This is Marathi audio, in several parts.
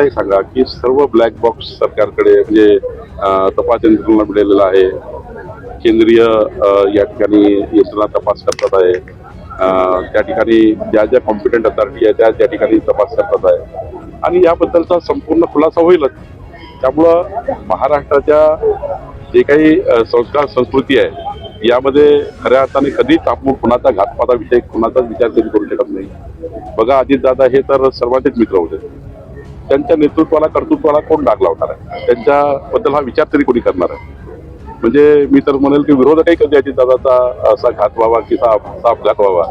आता सांगा की सर्व ब्लॅक बॉक्स सरकारकडे म्हणजे तपास यंत्रणा मिळालेला आहे. केंद्रीय या ठिकाणी यंत्रणा तपास करतात आहे. त्या ठिकाणी ज्या ज्या कॉम्पिटंट अथॉरिटी आहे त्या त्या ठिकाणी तपास करतात आहे. आणि याबद्दलचा संपूर्ण खुलासा होईलच. त्यामुळं महाराष्ट्राच्या जे काही संस्कार संस्कृती आहे यामध्ये खऱ्या अर्थाने कधीच आपण कुणाचा घातपाताविषयी कुणाचाच विचार कधी करू शकत नाही. बघा अजितदादा हे तर सर्वांचेच मित्र होते. त्यांच्या नेतृत्वाला कर्तृत्वाला कोण डाग लावणार आहे? त्यांच्याबद्दल हा विचार तरी कोणी करणार आहे? म्हणजे मी तर म्हणेल की विरोधकही कधी अजितदादाचा असा घात व्हावा किंवा अपघात व्हावा?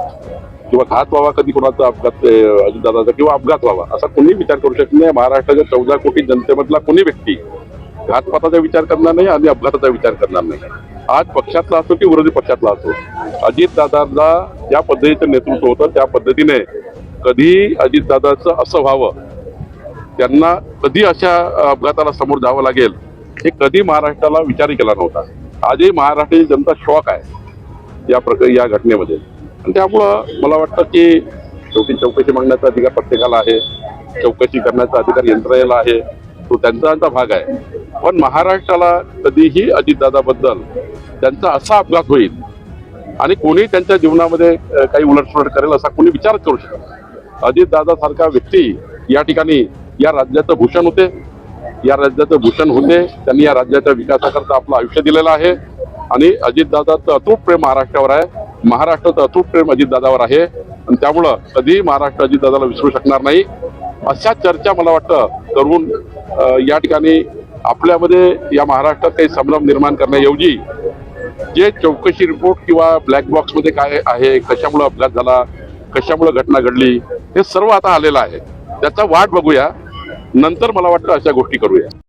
किंवा घात व्हावा कधी कोणाचा अपघात अं, अजितदादाचा किंवा अपघात व्हावा? असा कोणी विचार करू शकत नाही. महाराष्ट्राच्या चौदा कोटी जनतेमधला कोणी व्यक्ती घातपाताचा विचार करणार नाही आणि अपघाताचा विचार करणार नाही. आज पक्षातला असो की विरोधी पक्षातला असो अजितदादाला ज्या पद्धतीचं नेतृत्व होतं त्या पद्धतीने कधी अजितदादाचं असं व्हावं त्यांना कधी अशा अपघाताला समोर जावं लागेल हे कधी महाराष्ट्राला विचारही केला नव्हता. आजही महाराष्ट्राची जनता शॉक आहे या प्रकार या घटनेमध्ये. आणि त्यामुळं मला वाटतं की शेवटी चौकशी मागण्याचा अधिकार प्रत्येकाला आहे चौकशी करण्याचा अधिकार यंत्रणेला आहे तो त्यांचा भाग आहे. पण महाराष्ट्राला कधीही अजितदादाबद्दल त्यांचा असा अपघात होईल आणि कोणी त्यांच्या जीवनामध्ये काही उलटसुलट करेल असा कोणी विचार करू शकत अजितदादासारखा व्यक्ती या ठिकाणी या राज्याचं भूषण होते. या राज्याचं भूषण होते. त्यांनी या राज्याच्या विकासाकरता आपलं आयुष्य दिलेलं आहे. आणि अजितदादाचं अतूट प्रेम महाराष्ट्रावर आहे. महाराष्ट्राचं अतूट प्रेम अजितदादावर आहे. आणि त्यामुळं कधीही महाराष्ट्र अजितदादाला विसरू शकणार नाही. अशा चर्चा मला वाटतं करून या ठिकाणी आपल्यामध्ये या महाराष्ट्रात काही संभ्रम निर्माण करण्याऐवजी जे चौकशी रिपोर्ट किंवा ब्लॅक बॉक्समध्ये काय आहे कशामुळं अपघात झाला कशामुळं घटना घडली हे सर्व आता आलेलं आहे. त्याचा वाट बघूया. नंतर मला वाटतं अशा गोष्टी करूया.